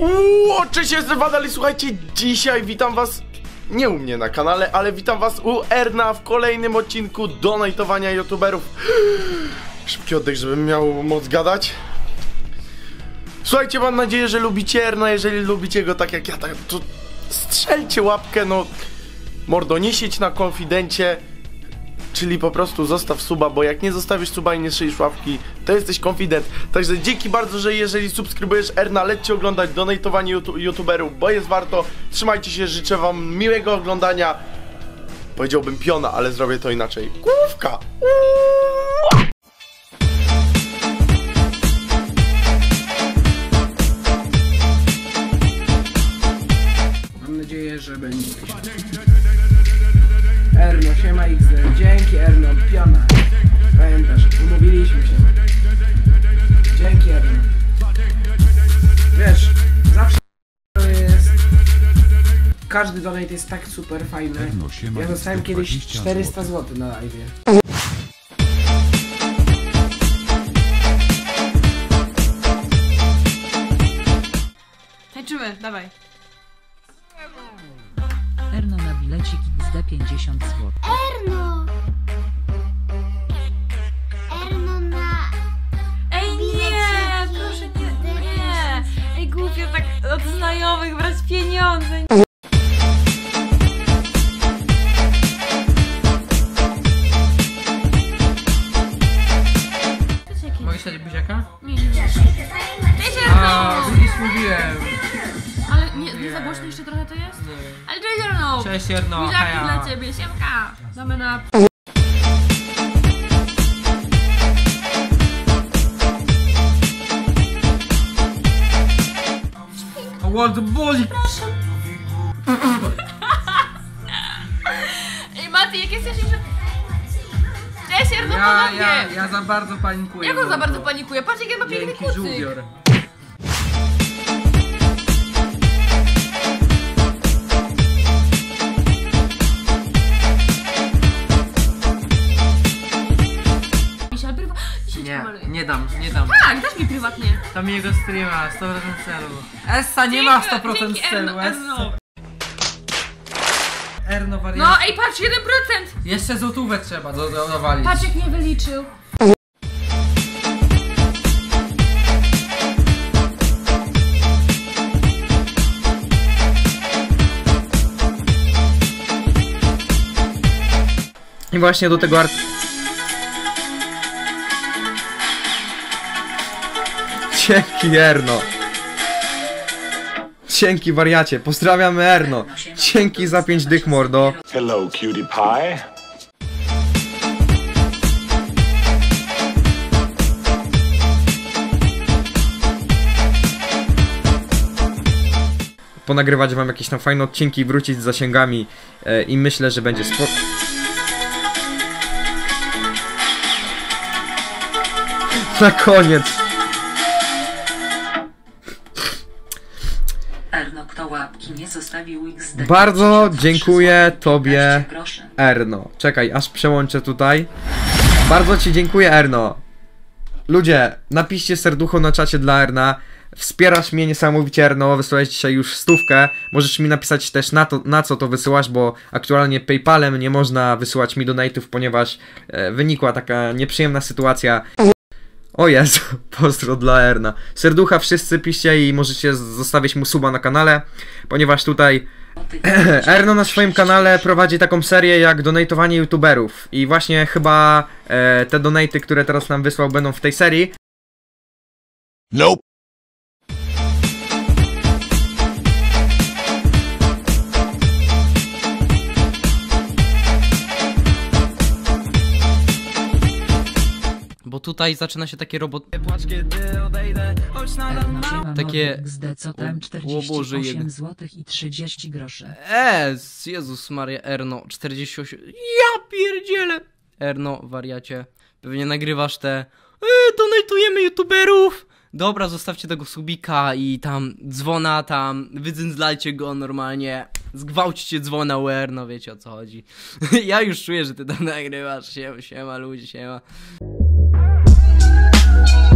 Uuu, cześć, jestem Wadal i słuchajcie, dzisiaj witam was, nie u mnie na kanale, ale witam was u Erna w kolejnym odcinku donatowania youtuberów. Szybki oddech, żebym miał moc gadać. Słuchajcie, mam nadzieję, że lubicie Erna, jeżeli lubicie go tak jak ja, tak, to strzelcie łapkę, no mordo, nie siedź na konfidencie, czyli po prostu zostaw suba, bo jak nie zostawisz suba i nie szyjesz łapki, to jesteś konfident. Także dzięki bardzo, że jeżeli subskrybujesz Erna, lećcie oglądać donatowanie YouTube, youtuberów, bo jest warto. Trzymajcie się, życzę wam miłego oglądania. Powiedziałbym piona, ale zrobię to inaczej. Główka! Mam nadzieję, że będzie. Erno, siema XD. Dzięki Erno, piona. Pamiętasz, umówiliśmy się. Dzięki Erno. Wiesz, zawsze to jest... Każdy donate jest tak super fajny. Erno, siema, Ja dostałem kiedyś 20 400 zł na live. Tańczymy, dawaj. Bilecik XD 50 zł. Erno! Erno na... Ej nie, proszę nie, nie. Ej głupio tak od znajomych brać pieniądze. Nie, nie za głośno jeszcze trochę to jest? Ale cześć Erno! Cześć Buziaki heja. dla ciebie, siemka! Damy na... World boli! Ej Mati, jak jesteś jeszcze... Cześć Erno, Ja, ponownie! ja, ja za bardzo panikuję. Jak on za bardzo panikuje? Patrz jaki ma piękny kucyk! Cię Nie, pomaluję. nie dam, nie dam. Tak, dasz mi prywatnie. Tam jego streama, 100% celu. Essa nie ma 100% Dzięki, celu, Erno, Essa. Erno. Erno wariat. No ej, patrz, 1%! Jeszcze złotówę trzeba do, do, dowalić. Patrz jak mnie wyliczył. I właśnie do tego art... Dzięki Erno. Dzięki wariacie, pozdrawiamy Erno. Dzięki za 5 dych mordo. Hello, cutie pie. Ponagrywać wam jakieś tam fajne odcinki, wrócić z zasięgami e, i myślę, że będzie spoko. Na koniec. Bardzo 53 dziękuję tobie. 15 groszy. Erno. Czekaj, aż przełączę tutaj. Bardzo ci dziękuję, Erno. Ludzie, napiszcie serducho na czacie dla Erna. Wspierasz mnie niesamowicie, Erno. Wysłałeś dzisiaj już stówkę. Możesz mi napisać też na, to, na co to wysyłasz, bo aktualnie PayPalem nie można wysyłać mi donate'ów, ponieważ e, wynikła taka nieprzyjemna sytuacja. O Jezu, pozdro dla Erna. Serducha wszyscy piszcie i możecie zostawić mu suba na kanale, ponieważ tutaj Erno na swoim kanale prowadzi taką serię jak donatowanie youtuberów i właśnie chyba e, te donaty, które teraz nam wysłał będą w tej serii. Nope. Bo tutaj zaczyna się takie robot... Takie- nowy XD co tam O Boże, 48 jeden. zł i 30 groszy. Eee, Jezus Maria, Erno, 48... Ja pierdzielę! Erno, wariacie, pewnie nagrywasz te... Eee, donatujemy youtuberów! Dobra, zostawcie tego subika i tam dzwona tam, wydzyndzlajcie go normalnie, zgwałćcie dzwona UR, no wiecie o co chodzi. ja już czuję, że ty tam nagrywasz, siema, siema ludzie, siema. thank you.